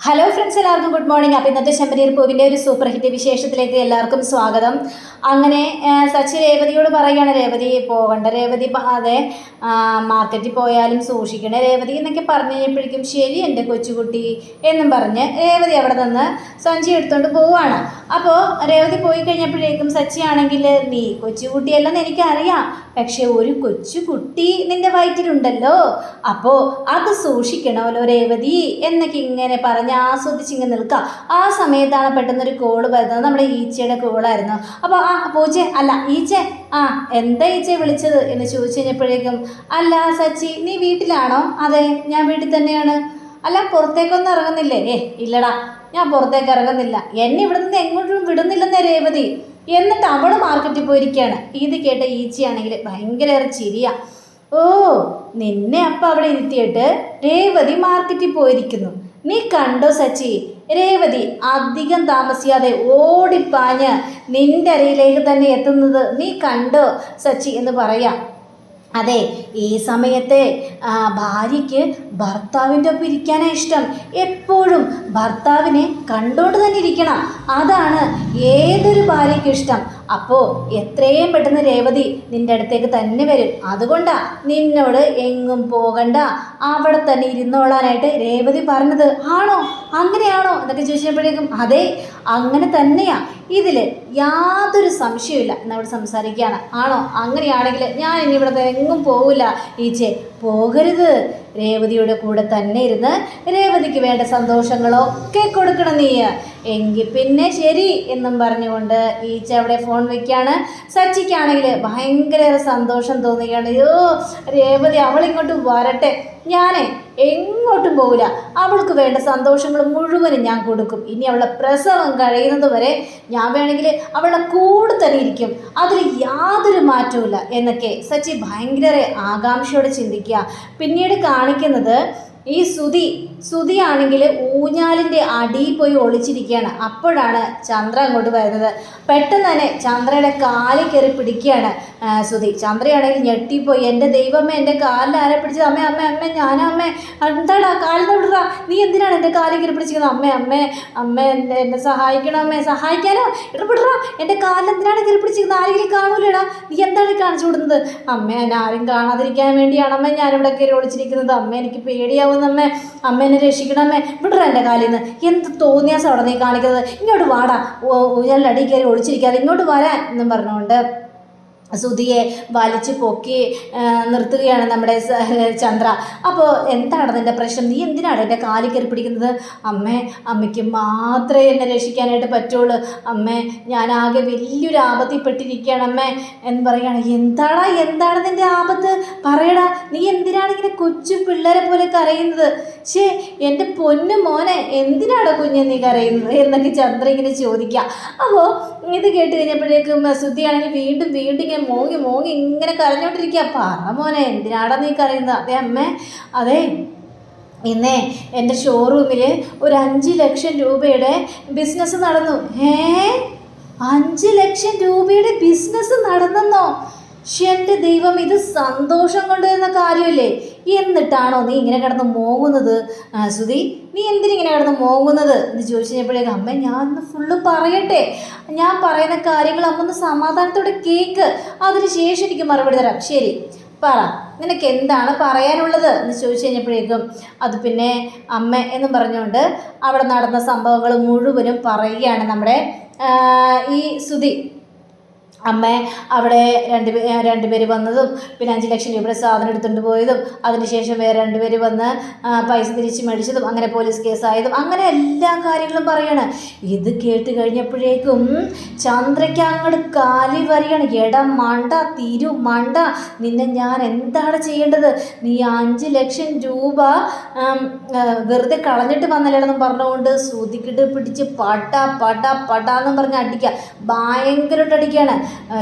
Hello friends എല്ലാവർക്കും good morning അപ്പോൾ ഇന്നത്തെ ശമ്പരീർ പൂവിന്റെ ഒരു സൂപ്പർ ഹിറ്റ് വിശേഷത്തിലേക്ക് എല്ലാവർക്കും സ്വാഗതം. അങ്ങനെ സച്ചി രേവതിയോട് പറയുകയാണ് രേവതി പോകണ്ട രേവതി അതെ മാർക്കറ്റിൽ പോയാലും സൂക്ഷിക്കണേ രേവതി എന്നൊക്കെ പറഞ്ഞു കഴിഞ്ഞപ്പോഴേക്കും ശരി എന്റെ കൊച്ചുകുട്ടി എന്നും പറഞ്ഞ് രേവതി അവിടെ നിന്ന് സഞ്ചി എടുത്തുകൊണ്ട് പോവുകയാണ് അപ്പോൾ രേവതി പോയി കഴിഞ്ഞപ്പോഴേക്കും സച്ചി ആണെങ്കിൽ നീ കൊച്ചുകുട്ടിയല്ലെന്ന് എനിക്കറിയാം. പക്ഷേ ഒരു കൊച്ചുകുട്ടി നിന്റെ വയറ്റിലുണ്ടല്ലോ. അപ്പോൾ അത് സൂക്ഷിക്കണമല്ലോ രേവതി എന്നൊക്കെ ഇങ്ങനെ പറഞ്ഞ് ആസ്വദിച്ചിങ്ങനെ നിൽക്കാം ആ സമയത്താണ് പെട്ടെന്നൊരു കോൾ വരുന്നത്. നമ്മുടെ ഈച്ചയുടെ കോളായിരുന്നു അപ്പോൾ ആ പൂച്ച അല്ല ഈച്ച ആ എന്താ ഈച്ച വിളിച്ചത്? എന്ന് ചോദിച്ചു കഴിഞ്ഞപ്പോഴേക്കും അല്ല സച്ചി നീ വീട്ടിലാണോ? അതെ ഞാൻ വീട്ടിൽ തന്നെയാണ്. അല്ല പുറത്തേക്കൊന്നും ഇറങ്ങുന്നില്ലേ? ഏ ഇല്ലടാ ഞാൻ പുറത്തേക്ക് ഇറങ്ങുന്നില്ല. എന്നെ ഇവിടെ നിന്ന് എങ്ങോട്ടും വിടുന്നില്ലെന്നേ രേവതി. എന്നിട്ട് അവൾ മാർക്കറ്റിൽ പോയിരിക്കുകയാണ്. ഇത് കേട്ട ഈച്ചയാണെങ്കിൽ ഭയങ്കര ചിരിയാ. ഓ നിന്നെ അപ്പം അവിടെ ഇരുത്തിയിട്ട് രേവതി മാർക്കറ്റിൽ പോയിരിക്കുന്നു. നീ കണ്ടോ സച്ചി? രേവതി അധികം താമസിയാതെ ഓടിപ്പാഞ്ഞ് നിന്റെ അരയിലേക്ക് തന്നെ എത്തുന്നത് നീ കണ്ടോ സച്ചി എന്ന് പറയാം. അതെ ഈ സമയത്തെ ഭാര്യയ്ക്ക് ഭർത്താവിന്റെ ഒപ്പം ഇരിക്കാനാണ് ഇഷ്ടം. എപ്പോഴും ഭർത്താവിനെ കണ്ടുകൊണ്ട് തന്നെ ഇരിക്കണം. അതാണ് ഏതൊരു ഭാര്യയ്ക്കും ഇഷ്ടം. അപ്പോൾ എത്രയും പെട്ടെന്ന് രേവതി നിന്റെ അടുത്തേക്ക് തന്നെ വരും. അതുകൊണ്ടാ നിന്നോട് എങ്ങും പോകണ്ട. അവിടെ തന്നെ ഇരുന്നോളാനായിട്ട് രേവതി പറഞ്ഞത്. ആണോ? അങ്ങനെയാണോ? എന്നൊക്കെ ചോദിച്ചപ്പോഴേക്കും അതെ അങ്ങനെ തന്നെയാ. ഇതിൽ യാതൊരു സംശയമില്ല എന്നവിടെ സംസാരിക്കുകയാണ്. ആണോ? അങ്ങനെയാണെങ്കിൽ ഞാൻ ഇനി ഇവിടെ എങ്ങും പോകില്ല ഈച്ചേ പോകരുത്. രേവതിയുടെ കൂടെ തന്നെ ഇരുന്ന് രേവതിക്ക് വേണ്ട സന്തോഷങ്ങളൊക്കെ കൊടുക്കണം നീ. എങ്കിൽ പിന്നെ ശരി എന്നും പറഞ്ഞുകൊണ്ട് ഈച്ച അവിടെ ഫോൺ വെക്കുകയാണ് സച്ചിക്കാണെങ്കിൽ ഭയങ്കര സന്തോഷം തോന്നുകയാണ്. അയ്യോ രേവതി അവളിങ്ങോട്ട് വരട്ടെ. ഞാനേ എങ്ങോട്ടും പോകില്ല അവൾക്ക് വേണ്ട സന്തോഷങ്ങൾ മുഴുവനും ഞാൻ കൊടുക്കും. ഇനി അവളുടെ പ്രസവം കഴിയുന്നത് വരെ ഞാൻ വേണമെങ്കിൽ അവളുടെ കൂടെ തന്നെ ഇരിക്കും. അതിൽ യാതൊരു മാറ്റവുമില്ല എന്നൊക്കെ സച്ചി ഭയങ്കര ആകാംക്ഷയോടെ ചിന്തിക്കുക. പിന്നീട് കാണിക്കുന്നത് ഈ സുതി സുതിയാണെങ്കിൽ ഊഞ്ഞാലിന്റെ അടിയിൽ പോയി ഒളിച്ചിരിക്കുകയാണ്. അപ്പോഴാണ് ചന്ദ്ര അങ്ങോട്ട് വരുന്നത്. പെട്ടെന്ന് തന്നെ ചന്ദ്രയുടെ കാലിൽ കയറി പിടിക്കുകയാണ് സുതി ചന്ദ്രയാണെങ്കിൽ ഞെട്ടിപ്പോയി. എന്റെ ദൈവമേ എന്റെ കാലിൽ ആരെ പിടിച്ചത്? അമ്മേ അമ്മ അമ്മ ഞാൻ അമ്മേ. എന്താടാ കാലിൽ വിടുക നീ എന്തിനാണ് എന്റെ കാലിൽ കയറി പിടിച്ചിരിക്കുന്നത്? അമ്മ അമ്മ അമ്മ എന്നെ എന്നെ സഹായിക്കണം അമ്മേ സഹായിക്കാനോ? ഇടപെടുക എന്റെ കാലിൽ എന്തിനാണ് കയറി പിടിച്ചിരിക്കുന്നത്? ആരെങ്കിലും കാണൂലടാ നീ എന്താണ് കാണിച്ചു കൊടുക്കുന്നത് അമ്മ എന്നെ ആരും കാണാതിരിക്കാൻ വേണ്ടിയാണ് അമ്മ ഞാനിവിടെ കയറി ഒളിച്ചിരിക്കുന്നത്. അമ്മ എനിക്ക് പേടിയാവുന്ന. അമ്മേ അമ്മ എന്നെ രക്ഷിക്കണമേ. വിടറ എന്റെ കാലിൽ നിന്ന് എന്ത് തോന്നിയാസം അവിടെ നീ കാണിക്കുന്നത്? ഇങ്ങോട്ട് വാടാ. ഊഞ്ഞാലിന്റെ അടിയിൽ കയറി ഒളിച്ചിരിക്കാതെ ഇങ്ങോട്ട് വരാൻ എന്നും പറഞ്ഞുകൊണ്ട് സുധിയെ വലിച്ചു പൊക്കി നിർത്തുകയാണ് നമ്മുടെ ചന്ദ്ര. അപ്പോൾ എന്താണ് അതിന്റെ പ്രശ്നം? നീ എന്തിനാണ് എന്റെ കാലിൽ കയറി പിടിക്കുന്നത്? അമ്മേ അമ്മയ്ക്ക് മാത്രമേ എന്നെ രക്ഷിക്കാനായിട്ട് പറ്റുള്ളൂ. അമ്മേ ഞാൻ ആകെ വലിയൊരു ആപത്തിൽ പെട്ടിരിക്കുകയാണ് അമ്മേ എന്ന് പറയുകയാണ്. എന്താടാ എന്താണ് നിന്റെ ആപത്ത്? പറയടാ നീ എന്തിനാണ് ഇങ്ങനെ കൊച്ചു പിള്ളേരെ പോലെ കരയുന്നത്? ശേ എന്റെ പൊന്നു മോനെ എന്തിനാണ് കുഞ്ഞെ നീ കരയുന്നത്? എന്നൊക്കെ ചന്ദ്ര ഇങ്ങനെ ചോദിക്കുക. അപ്പോൾ ഇത് കേട്ട് കഴിഞ്ഞപ്പോഴേക്കും സുദ്ധിയാണെങ്കിൽ വീണ്ടും വീണ്ടും ഇങ്ങനെ മോങ്ങി മോങ്ങി ഇങ്ങനെ കരഞ്ഞോണ്ടിരിക്കുക പറ മോനെ എന്തിനാടാ നീ കരയുന്നത് അതെ അമ്മേ അതെ. ഇന്നേ എന്റെ ഷോറൂമിൽ ഒരു അഞ്ച് ലക്ഷം രൂപയുടെ ബിസിനസ് നടന്നു. ഏ അഞ്ച് ലക്ഷം രൂപയുടെ ബിസിനസ് നടന്നെന്നോ? എന്റെ ദൈവം ഇത് സന്തോഷം കൊണ്ടുവരുന്ന കാര്യമല്ലേ? എന്നിട്ടാണോ നീ ഇങ്ങനെ കിടന്ന് മോങ്ങുന്നത്? സുധി നീ എന്തിനിങ്ങനെ കിടന്ന് മോങ്ങുന്നത്? എന്ന് ചോദിച്ചു കഴിഞ്ഞപ്പോഴേക്കും അമ്മ ഞാൻ ഒന്ന് ഫുള്ള് പറയട്ടെ. ഞാൻ പറയുന്ന കാര്യങ്ങൾ അമ്മ ഒന്ന് സമാധാനത്തോടെ കേക്ക്. അതിന് ശേഷം എനിക്ക് മറുപടി തരാം. ശരി പറ. നിനക്ക് എന്താണ് പറയാനുള്ളത്? എന്ന് ചോദിച്ചു കഴിഞ്ഞപ്പോഴേക്കും അത് പിന്നെ അമ്മ എന്നും പറഞ്ഞുകൊണ്ട് അവിടെ നടന്ന സംഭവങ്ങൾ മുഴുവനും പറയുകയാണ് നമ്മുടെ ഈ സുധി അമ്മ അവിടെ രണ്ട് രണ്ടുപേര് വന്നതും പിന്നെ അഞ്ച് ലക്ഷം രൂപയുടെ സാധനം എടുത്തുകൊണ്ട് പോയതും അതിനുശേഷം വേറെ രണ്ടുപേര് വന്ന് പൈസ തിരിച്ച് മേടിച്ചതും അങ്ങനെ പോലീസ് കേസായതും അങ്ങനെ എല്ലാ കാര്യങ്ങളും പറയാണ്. ഇത് കേട്ട് കഴിഞ്ഞപ്പോഴേക്കും ചന്ദ്രയ്ക്ക് അങ്ങോട്ട് കാലി വരികയാണ് എട മണ്ട തിരു മണ്ട നിന്നെ ഞാൻ എന്താണ് ചെയ്യേണ്ടത്? നീ അഞ്ച് ലക്ഷം രൂപ വെറുതെ കളഞ്ഞിട്ട് വന്നല്ലേടെന്നും പറഞ്ഞുകൊണ്ട് ശ്രുതിക്കിട്ട് പിടിച്ച് പട പട പട എന്നും പറഞ്ഞ് അടിക്കുക ഭയങ്കരമായിട്ട് അടിക്കുകയാണ്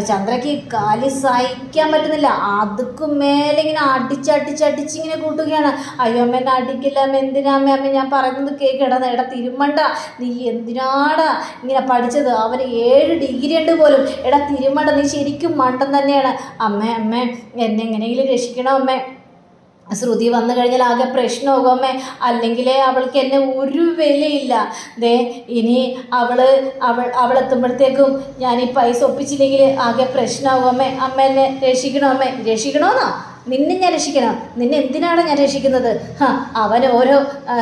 ചന്ദ്രയ്ക്ക് കാലി സഹിക്കാൻ പറ്റുന്നില്ല. അതുക്കും മേലെ ഇങ്ങനെ അടിച്ചടിച്ചടിച്ച് ഇങ്ങനെ കൂട്ടുകയാണ്. അയ്യോ അമ്മ എന്നെ അടിക്കില്ല അമ്മ എന്തിനാ? അമ്മ അമ്മ ഞാൻ പറയുന്നത് കേൾക്കട എടാ തിരുമണ്ട. നീ എന്തിനാടാ ഇങ്ങനെ പഠിച്ചത്? അവന് ഏഴ് ഡിഗ്രി ഉണ്ട് പോലും. എടാ തിരുമണ്ട നീ ശരിക്കും മണ്ടൻ തന്നെയാണ്. അമ്മ അമ്മ എന്നെ എങ്ങനെയെങ്കിലും രക്ഷിക്കണം അമ്മേ. ശ്രുതി വന്നു കഴിഞ്ഞാൽ ആകെ പ്രശ്നമാകുമേ അല്ലെങ്കിൽ അവൾക്ക് എന്നെ ഒരു വിലയില്ല. ദേ ഇനി അവൾ അവൾ അവൾ എത്തുമ്പോഴത്തേക്കും ഞാൻ ഈ പൈസ ഒപ്പിച്ചില്ലെങ്കിൽ ആകെ പ്രശ്നമാകുമേ അമ്മേ എന്നെ രക്ഷിക്കണോ? അമ്മേ രക്ഷിക്കണോന്നോ? നിന്നെ ഞാൻ രക്ഷിക്കണം. നിന്നെ എന്തിനാണ് ഞാൻ രക്ഷിക്കുന്നത്? ഹാ അവൻ ഓരോ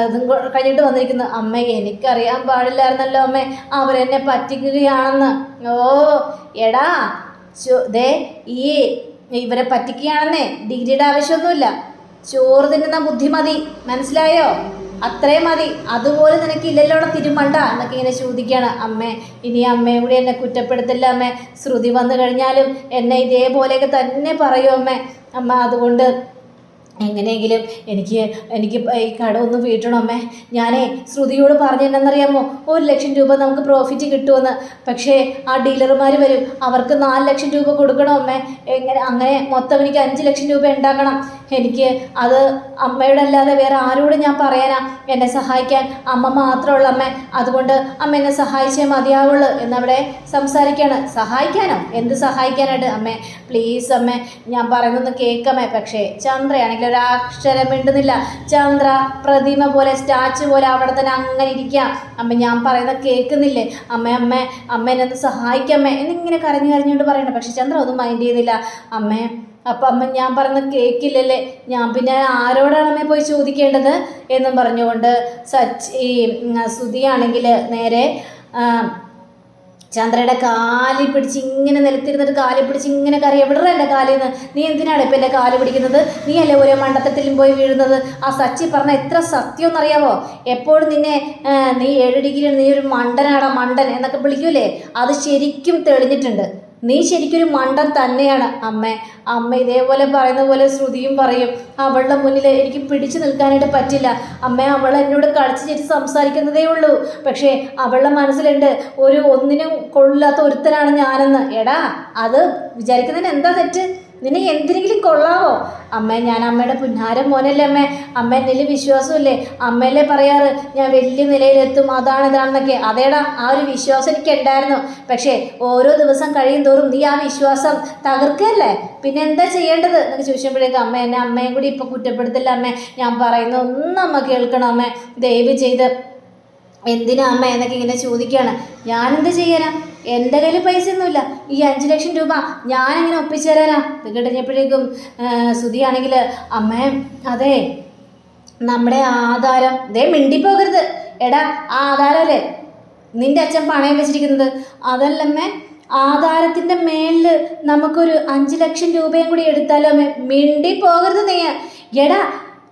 ഇതും കഴിഞ്ഞിട്ട് വന്നിരിക്കുന്നു. അമ്മ എനിക്കറിയാൻ പാടില്ലായിരുന്നല്ലോ അമ്മേ. അവരെന്നെ പറ്റിക്കുകയാണെന്ന്. ഓ എടാ ദേ ഈ ഇവരെ പറ്റിക്കുകയാണെന്നേ. ഡിഗ്രിയുടെ ആവശ്യമൊന്നുമില്ല. ചോറ് തിന്നുന്ന ബുദ്ധി മതി. മനസ്സിലായോ? അത്രയും മതി. അതുപോലെ നിനക്ക് ഇല്ലല്ലോടെ തിരുമണ്ട എന്നൊക്കെ ഇങ്ങനെ ചോദിക്കുകയാണ് അമ്മേ. ഇനി അമ്മയും കൂടി എന്നെ കുറ്റപ്പെടുത്തില്ല അമ്മേ? ശ്രുതി വന്നു കഴിഞ്ഞാലും എന്നെ ഇതേപോലെയൊക്കെ തന്നെ പറയൂ അമ്മേ. അമ്മ അതുകൊണ്ട് എങ്ങനെയെങ്കിലും എനിക്ക് എനിക്ക് ഈ കട ഒന്ന് വീട്ടണം ഞാനേ ശ്രുതിയോട് പറഞ്ഞു പറഞ്ഞെന്നറിയാമോ ഒരു ലക്ഷം രൂപ നമുക്ക് പ്രോഫിറ്റ് കിട്ടുമെന്ന്. പക്ഷേ ആ ഡീലർമാർ വരും. അവർക്ക് നാല് ലക്ഷം രൂപ കൊടുക്കണം അമ്മേ. എങ്ങനെ അങ്ങനെ മൊത്തം എനിക്ക് അഞ്ച് ലക്ഷം രൂപ ഉണ്ടാക്കണം. എനിക്ക് അത് അമ്മയുടെ അല്ലാതെ വേറെ ആരോടും ഞാൻ പറയാനാ. എന്നെ സഹായിക്കാൻ അമ്മ മാത്രമുള്ള അമ്മ. അതുകൊണ്ട് അമ്മ എന്നെ സഹായിച്ചേ മതിയാവുള്ളൂ എന്നവിടെ സംസാരിക്കുകയാണ് സഹായിക്കാനോ? എന്ത് സഹായിക്കാനായിട്ട് അമ്മേ? പ്ലീസ് അമ്മേ. ഞാൻ പറയുന്നൊന്ന് കേൾക്കമേ പക്ഷേ ചന്ദ്രയാണെങ്കിൽ ഒരക്ഷരം മിണ്ടുന്നില്ല. ചന്ദ്ര പ്രതിമ പോലെ സ്റ്റാച്ചു പോലെ അവിടെ തന്നെ അങ്ങനെ ഇരിക്കുക അമ്മ ഞാൻ പറയുന്നത് കേൾക്കുന്നില്ലേ? അമ്മ അമ്മ അമ്മ എന്നെ ഒന്ന് സഹായിക്കമ്മേ എന്നിങ്ങനെ കരഞ്ഞു കരഞ്ഞുകൊണ്ട് പറയണം. പക്ഷെ ചന്ദ്ര ഒന്നും മൈൻഡ് ചെയ്യുന്നില്ല. അമ്മേ അപ്പം അമ്മ ഞാൻ പറഞ്ഞ കേൾക്കില്ലല്ലേ? ഞാൻ പിന്നെ ആരോടാണ് അമ്മയെ പോയി ചോദിക്കേണ്ടത്? എന്നും പറഞ്ഞുകൊണ്ട് സച്ച് ഈ സുതിയാണെങ്കിൽ നേരെ ചന്ദ്രയുടെ കാലിൽ പിടിച്ച് ഇങ്ങനെ നിലത്തിരുന്നിട്ട് കാലിൽ പിടിച്ച് ഇങ്ങനെ കറിയ വിടറ എന്റെ കാലിൽ നിന്ന് നീ എന്തിനാണ് ഇപ്പം എന്റെ കാൽ പിടിക്കുന്നത്? നീ അല്ലേ ഓരോ മണ്ടത്തത്തിലും പോയി വീഴുന്നത്? ആ സച്ചി പറഞ്ഞ എത്ര സത്യം എന്നറിയാവോ? എപ്പോഴും നിന്നെ നീ ഏഴ് ഡിഗ്രി നീ ഒരു മണ്ടനാടാ മണ്ടൻ എന്നൊക്കെ വിളിക്കൂലേ? അത് ശരിക്കും തെളിഞ്ഞിട്ടുണ്ട്. നീ ശരിക്കൊരു മണ്ടൻ തന്നെയാണ് അമ്മ. അമ്മ ഇതേപോലെ പറയുന്ന പോലെ ശ്രുതിയും പറയും അവളുടെ മുന്നിൽ എനിക്ക് പിടിച്ചു നിൽക്കാനായിട്ട് പറ്റില്ല. അമ്മ അവൾ എന്നോട് കളിച്ച് ചേച്ചി സംസാരിക്കുന്നതേ ഉള്ളൂ. പക്ഷേ അവളുടെ മനസ്സിലുണ്ട് ഒരു ഒന്നിനും കൊള്ളില്ലാത്ത ഒരുത്തനാണ് ഞാനെന്ന്. എടാ അത് വിചാരിക്കുന്നതിന് എന്താ തെറ്റ്? നിന്നെ എന്തിനെങ്കിലും കൊള്ളാവോ? അമ്മ ഞാൻ അമ്മയുടെ പുന്നാരം മോനല്ലേ അമ്മേ. അമ്മ എന്നിൽ വിശ്വാസമില്ലേ? അമ്മയല്ലേ പറയാറ് ഞാൻ വലിയ നിലയിലെത്തും അതാണ് ഇതാണെന്നൊക്കെ. അതേടാ ആ ഒരു വിശ്വാസം എനിക്ക് ഉണ്ടായിരുന്നു പക്ഷേ ഓരോ ദിവസം കഴിയും തോറും നീ ആ വിശ്വാസം തകർക്കല്ലേ പിന്നെ എന്താ ചെയ്യേണ്ടത്? എന്നൊക്കെ ചോദിച്ചപ്പോഴേക്കും അമ്മ എന്നെ അമ്മയും കൂടി ഇപ്പം കുറ്റപ്പെടുത്തില്ല അമ്മ. ഞാൻ പറയുന്ന ഒന്നും അമ്മ കേൾക്കണം അമ്മേ. ദയവ് ചെയ്ത് എന്തിനാ അമ്മ? എന്നൊക്കെ ഇങ്ങനെ ചോദിക്കുകയാണ്. ഞാനെന്ത് ചെയ്യാനാ? എന്റെ കയ്യിൽ പൈസ ഒന്നുമില്ല ഈ അഞ്ച് ലക്ഷം രൂപ ഞാനെങ്ങനെ ഒപ്പിച്ചു തരാനാ. ഇത് കഴിഞ്ഞപ്പോഴേക്കും സുധിയാണെങ്കിൽ അമ്മേ അതെ നമ്മുടെ ആധാരം ദേ മിണ്ടിപ്പോകരുത്. എടാ ആ ആധാരമല്ലേ? നിന്റെ അച്ഛൻ പണയം വെച്ചിരിക്കുന്നത്. അതല്ലമ്മേ ആധാരത്തിന്റെ മേലിൽ നമുക്കൊരു അഞ്ച് ലക്ഷം രൂപയും കൂടി എടുത്താലോ അമ്മേ? മിണ്ടി പോകരുത് നീ എടാ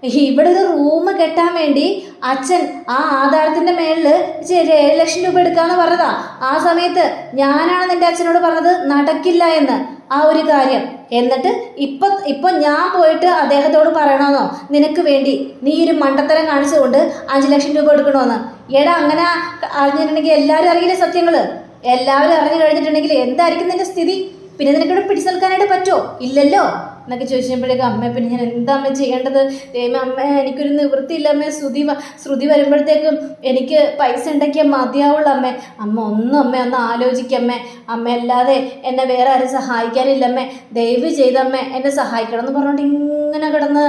ഇവിടെ ഒരു റൂം കെട്ടാൻ വേണ്ടി അച്ഛൻ ആ ആധാരത്തിന്റെ മേളിൽ ശരി ഏഴ് ലക്ഷം രൂപ എടുക്കാമെന്ന് പറഞ്ഞതാ. ആ സമയത്ത് ഞാനാണ് നിന്റെ അച്ഛനോട് പറഞ്ഞത് നടക്കില്ല എന്ന്. ആ ഒരു കാര്യം. എന്നിട്ട് ഇപ്പൊ ഇപ്പൊ ഞാൻ പോയിട്ട് അദ്ദേഹത്തോട് പറയണമെന്നോ നിനക്ക് വേണ്ടി നീ ഒരു മണ്ടത്തരം കാണിച്ചുകൊണ്ട് അഞ്ച് ലക്ഷം രൂപ എടുക്കണമെന്ന് എടാ അങ്ങനെ അറിഞ്ഞിട്ടുണ്ടെങ്കിൽ എല്ലാവരും അറിയില്ലേ സത്യങ്ങൾ? എല്ലാവരും അറിഞ്ഞു കഴിഞ്ഞിട്ടുണ്ടെങ്കിൽ എന്തായിരിക്കും നിന്റെ സ്ഥിതി? പിന്നെ നിനക്കിവിടെ പിടിച്ചു നിൽക്കാനായിട്ട് പറ്റുമോ ഇല്ലല്ലോ. എന്നൊക്കെ ചോദിച്ചപ്പോഴേക്കും അമ്മ പിന്നെ ഞാൻ എന്താ അമ്മ ചെയ്യേണ്ടത്? ദൈവം അമ്മ എനിക്കൊരു നിവൃത്തിയില്ല അമ്മ. ശ്രുതി ശ്രുതി വരുമ്പോഴത്തേക്കും എനിക്ക് പൈസ ഉണ്ടാക്കിയാൽ മതിയാവുള്ളൂ അമ്മേ. അമ്മ ഒന്നും അമ്മ ഒന്ന് ആലോചിക്കമ്മേ അമ്മ. അല്ലാതെ എന്നെ വേറെ ആരും സഹായിക്കാനില്ല അമ്മേ. ദയവ് ചെയ്തമ്മ എന്നെ സഹായിക്കണം. എന്ന് പറഞ്ഞുകൊണ്ട് ഇങ്ങനെ കിടന്ന്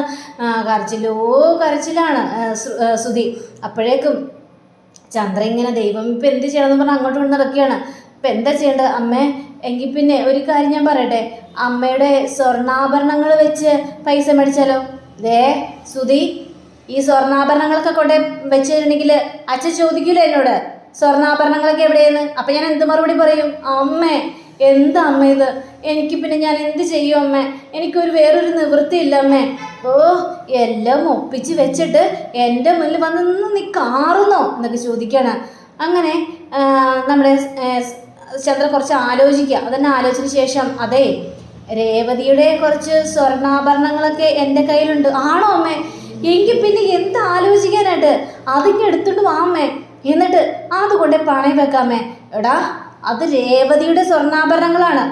കരച്ചിലോ കരച്ചിലാണ് ശ്രുതി. അപ്പോഴേക്കും ചന്ദ്ര ഇങ്ങനെ ദൈവം ഇപ്പം എന്ത് ചെയ്യണമെന്ന് പറഞ്ഞാൽ അങ്ങോട്ടും ഇവിടെ നടക്കുകയാണ്. ഇപ്പം എന്താ ചെയ്യേണ്ടത്? അമ്മേ എങ്കിൽ പിന്നെ ഒരു കാര്യം ഞാൻ പറയട്ടെ. അമ്മയുടെ സ്വർണാഭരണങ്ങൾ വെച്ച് പൈസ മേടിച്ചാലോ? ദേ സുധി ഈ സ്വർണാഭരണങ്ങളൊക്കെ കൊണ്ട് വെച്ചിട്ടുണ്ടെങ്കിൽ അച്ഛൻ ചോദിക്കൂലേ എന്നോട്? സ്വർണാഭരണങ്ങളൊക്കെ എവിടെയെന്ന്? അപ്പം ഞാൻ എന്ത് മറുപടി പറയും? അമ്മേ എന്താ അമ്മ ഇത്? എനിക്ക് പിന്നെ ഞാൻ എന്ത് ചെയ്യും അമ്മ? എനിക്കൊരു വേറൊരു നിവൃത്തിയില്ല അമ്മേ. ഓ എല്ലാം ഒപ്പിച്ച് വെച്ചിട്ട് എന്റെ മുന്നിൽ വന്ന് നീ കാറുന്നോ എന്നൊക്കെ ചോദിക്കുകയാണ് അങ്ങനെ നമ്മുടെ ചന്ദ്ര കുറച്ച് ആലോചിക്കുക. അതന്നെ ആലോചിച്ച ശേഷം അതെ രേവതിയുടെ കുറച്ച് സ്വർണാഭരണങ്ങളൊക്കെ എന്റെ കയ്യിലുണ്ട്. ആണോ അമ്മേ? എങ്കിൽ പിന്നെ എന്ത് ആലോചിക്കാനായിട്ട്? അതിങ്ങ് എടുത്തിട്ട് വാമ്മേ എന്നിട്ട് അതുകൊണ്ട് പണയം വെക്കാമേ എടാ അത് രേവതിയുടെ സ്വർണാഭരണങ്ങളാണ്.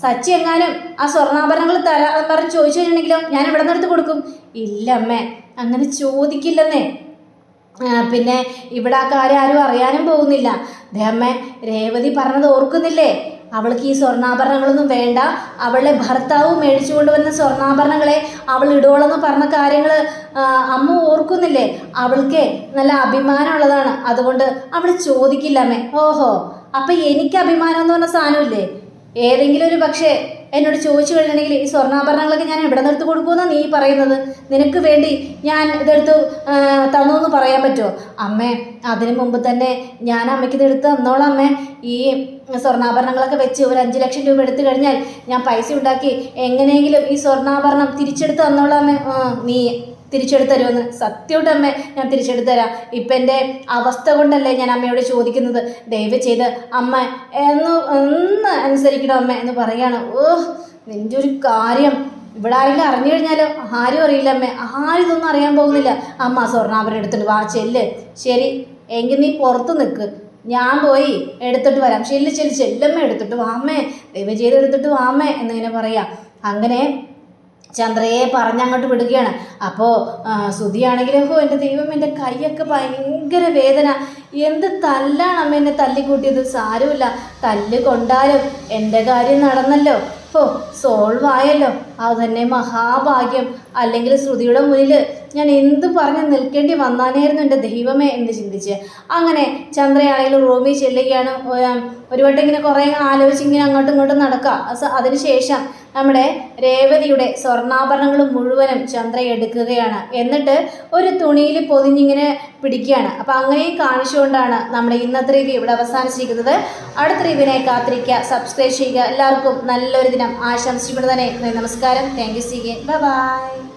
സച്ചി എങ്ങാനും ആ സ്വർണാഭരണങ്ങൾ തരാ പറഞ്ഞ് ചോദിച്ചു കഴിഞ്ഞിട്ടുണ്ടെങ്കിലോ ഞാൻ എവിടെ നിന്ന് എടുത്ത് കൊടുക്കും. ഇല്ല അമ്മേ അങ്ങനെ ചോദിക്കില്ലെന്നേ. പിന്നെ ഇവിടെ ആ കാര്യം ആരും അറിയാനും പോകുന്നില്ല. ദേ അമ്മേ രേവതി പറഞ്ഞത് ഓർക്കുന്നില്ലേ? അവൾക്ക് ഈ സ്വർണാഭരണങ്ങളൊന്നും വേണ്ട. അവളുടെ ഭർത്താവ് മേടിച്ചു കൊണ്ടുവന്ന സ്വർണാഭരണങ്ങളെ അവൾ ഇടുവോളെന്ന് പറഞ്ഞ കാര്യങ്ങൾ അമ്മ ഓർക്കുന്നില്ലേ? അവൾക്ക് നല്ല അഭിമാനമുള്ളതാണ്. അതുകൊണ്ട് അവൾ ചോദിക്കില്ല അമ്മേ. ഓഹോ. അപ്പം എനിക്ക് അഭിമാനം എന്ന് പറഞ്ഞ സാധനമില്ലേ? ഏതെങ്കിലും ഒരു പക്ഷേ എന്നോട് ചോദിച്ചു കഴിഞ്ഞിട്ടുണ്ടെങ്കിൽ ഈ സ്വർണാഭരണങ്ങളൊക്കെ ഞാൻ എവിടെ നിന്ന് എടുത്ത് കൊടുക്കുമെന്നാ നീ പറയുന്നത്? നിനക്ക് വേണ്ടി ഞാൻ ഇതെടുത്ത് തന്നു എന്ന് പറയാൻ പറ്റുമോ? അമ്മേ അതിനു മുമ്പ് തന്നെ ഞാൻ അമ്മയ്ക്ക് ഇത് എടുത്ത് തന്നോളാം അമ്മേ. ഈ സ്വർണാഭരണങ്ങളൊക്കെ വെച്ച് ഒരു അഞ്ച് ലക്ഷം രൂപ എടുത്തു കഴിഞ്ഞാൽ ഞാൻ പൈസ ഉണ്ടാക്കി എങ്ങനെയെങ്കിലും ഈ സ്വർണാഭരണം തിരിച്ചെടുത്ത് തന്നോളാം അമ്മേ. നീ തിരിച്ചെടുത്ത് തരുമെന്ന് സത്യമായിട്ട് അമ്മേ ഞാൻ തിരിച്ചെടുത്ത് തരാം ഇപ്പം എന്റെ അവസ്ഥ കൊണ്ടല്ലേ ഞാൻ അമ്മയോട് ചോദിക്കുന്നത്? ദയവ് ചെയ്ത് അമ്മ എന്ന് ഒന്ന് അനുസരിക്കണം അമ്മ എന്ന് പറയാണ്. ഓ നിന്റെ ഒരു കാര്യം. ഇവിടെ ആരെങ്കിലും അറിഞ്ഞു കഴിഞ്ഞാലോ ആരും അറിയില്ല അമ്മേ. ആരും ഇതൊന്നും അറിയാൻ പോകുന്നില്ല. അമ്മ സ്വർണ അവരുടെ എടുത്തിട്ട് വാ ചെല്ല്. ശരി എങ്കിൽ നീ പുറത്ത് നിൽക്ക്. ഞാൻ പോയി എടുത്തിട്ട് വരാം. ചെല്ല് ചെല്ല് ചെല്ലമ്മ എടുത്തിട്ട് വാമ്മേ ദൈവം ചെയ്ത് എടുത്തിട്ട് വാമ്മേ എന്നിങ്ങനെ പറയാം. അങ്ങനെ ചന്ദ്രയെ പറഞ്ഞങ്ങോട്ട് വിടുകയാണ്. അപ്പോൾ ശ്രുതിയാണെങ്കിലും ഓ എന്റെ ദൈവം എന്റെ കൈയൊക്കെ ഭയങ്കര വേദന. എന്ത് തല്ലാണ് അമ്മ എന്നെ തല്ലിക്കൂട്ടിയത്? സാരമില്ല. തല്ല് കൊണ്ടാലും എന്റെ കാര്യം നടന്നല്ലോ. ഓ സോൾവ് ആയല്ലോ. അത് തന്നെ മഹാഭാഗ്യം. അല്ലെങ്കിൽ ശ്രുതിയുടെ മുന്നിൽ ഞാൻ എന്ത് പറഞ്ഞ് നിൽക്കേണ്ടി വന്നാനായിരുന്നു എന്റെ ദൈവമേ എന്ന് ചിന്തിച്ച്. അങ്ങനെ ചന്ദ്രയാണെങ്കിലും റൂമിൽ ചെല്ലുകയാണ്. ഒരു- വട്ടം ഇങ്ങനെ കുറേ ആലോചിച്ച് ഇങ്ങനെ അങ്ങോട്ടും ഇങ്ങോട്ടും നടക്കുക. അതിനുശേഷം നമ്മുടെ രേവതിയുടെ സ്വർണാഭരണങ്ങൾ മുഴുവനും ചന്ദ്ര എടുക്കുകയാണ്. എന്നിട്ട് ഒരു തുണിയിൽ പൊതിഞ്ഞിങ്ങനെ പിടിക്കുകയാണ്. അപ്പം അങ്ങനെയും കാണിച്ചുകൊണ്ടാണ് നമ്മുടെ ഇന്നത്തെ റിവ്യൂ ഇവിടെ അവസാനിച്ചിരിക്കുന്നത്. അടുത്ത റിവ്യൂവിനെ കാത്തിരിക്കുക സബ്സ്ക്രൈബ് ചെയ്യുക. എല്ലാവർക്കും നല്ലൊരു ദിനം ആശംസിച്ചുകൊണ്ട് തന്നെ നമസ്കാരം. Thank you C by